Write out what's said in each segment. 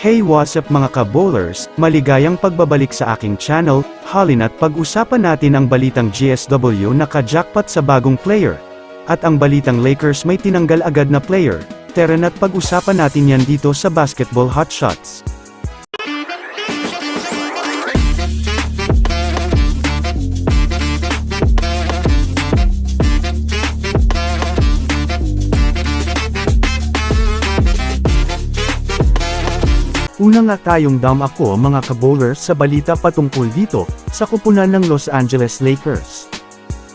Hey what's up mga ka-bowlers, maligayang pagbabalik sa aking channel, halin at pag-usapan natin ang balitang GSW na ka-jackpot sa bagong player. At ang balitang Lakers may tinanggal agad na player, tara na't pag-usapan natin yan dito sa Basketball Hotshots. Una nga tayong dam ako mga ka-bowlers sa balita patungkol dito, sa kupunan ng Los Angeles Lakers.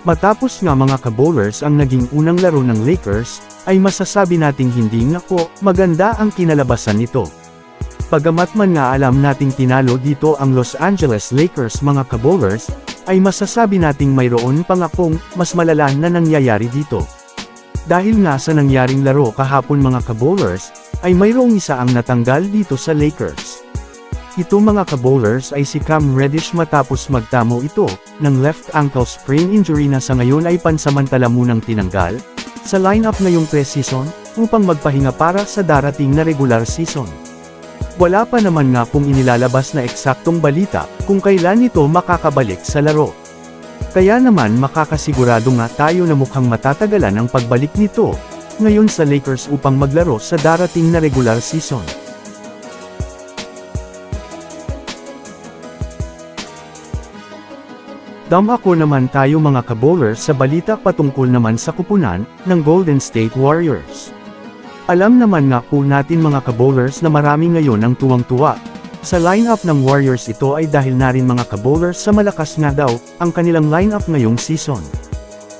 Matapos nga mga ka-bowlers ang naging unang laro ng Lakers, ay masasabi nating hindi nga po, maganda ang kinalabasan nito. Pagamat man nga alam nating tinalo dito ang Los Angeles Lakers mga ka-bowlers, ay masasabi nating mayroon pa nga pong, mas malala na nangyayari dito. Dahil nga sa nangyaring laro kahapon mga ka-bowlers, ay mayroong isa ang natanggal dito sa Lakers. Ito mga ka-bowlers ay si Cam Reddish matapos magtamo ito, ng left ankle sprain injury na sa ngayon ay pansamantala munang tinanggal, sa lineup ngayong pre-season, upang magpahinga para sa darating na regular season. Wala pa naman nga pong inilalabas na eksaktong balita, kung kailan ito makakabalik sa laro. Kaya naman makakasigurado nga tayo na mukhang matatagalan ang pagbalik nito, ngayon sa Lakers upang maglaro sa darating na regular season. Dam ako naman tayo mga kabowlers sa balita patungkol naman sa kupunan ng Golden State Warriors. Alam naman nga po natin mga kabowlers na marami ngayon ang tuwang-tuwa. Sa lineup ng Warriors ito ay dahil na rin mga kabowlers sa malakas nga daw ang kanilang lineup ngayong season.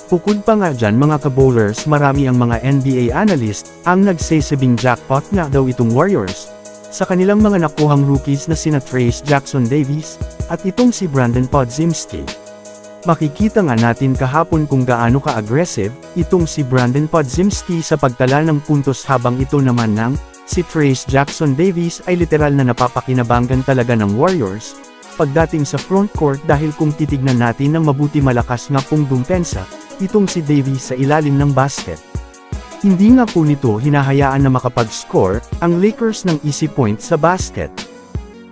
Bukod pa nga dyan mga kabowlers marami ang mga NBA analyst ang nagsasabing jackpot nga daw itong Warriors. Sa kanilang mga nakuhang rookies na sina Trace Jackson Davis, at itong si Brandon Podzimski. Makikita nga natin kahapon kung gaano ka-aggressive, itong si Brandon Podzimski sa pagtala ng puntos habang ito naman ng, si Trace Jackson Davis ay literal na napapakinabangan talaga ng Warriors, pagdating sa front court dahil kung titignan natin ng mabuti malakas nga pong dumpensa, itong si Davis sa ilalim ng basket. Hindi nga po nito hinahayaan na makapag-score, ang Lakers ng easy point sa basket.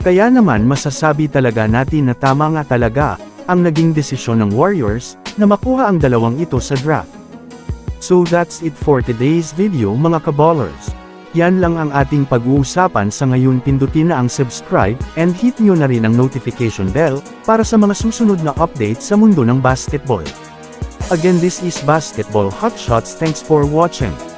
Kaya naman masasabi talaga natin na tama nga talaga, ang naging desisyon ng Warriors, na makuha ang dalawang ito sa draft. So that's it for today's video mga kaballers. Yan lang ang ating pag-uusapan sa ngayon pindutin na ang subscribe, and hit nyo na rin ang notification bell, para sa mga susunod na update sa mundo ng basketball. Again this is Basketball Hotshots thanks for watching.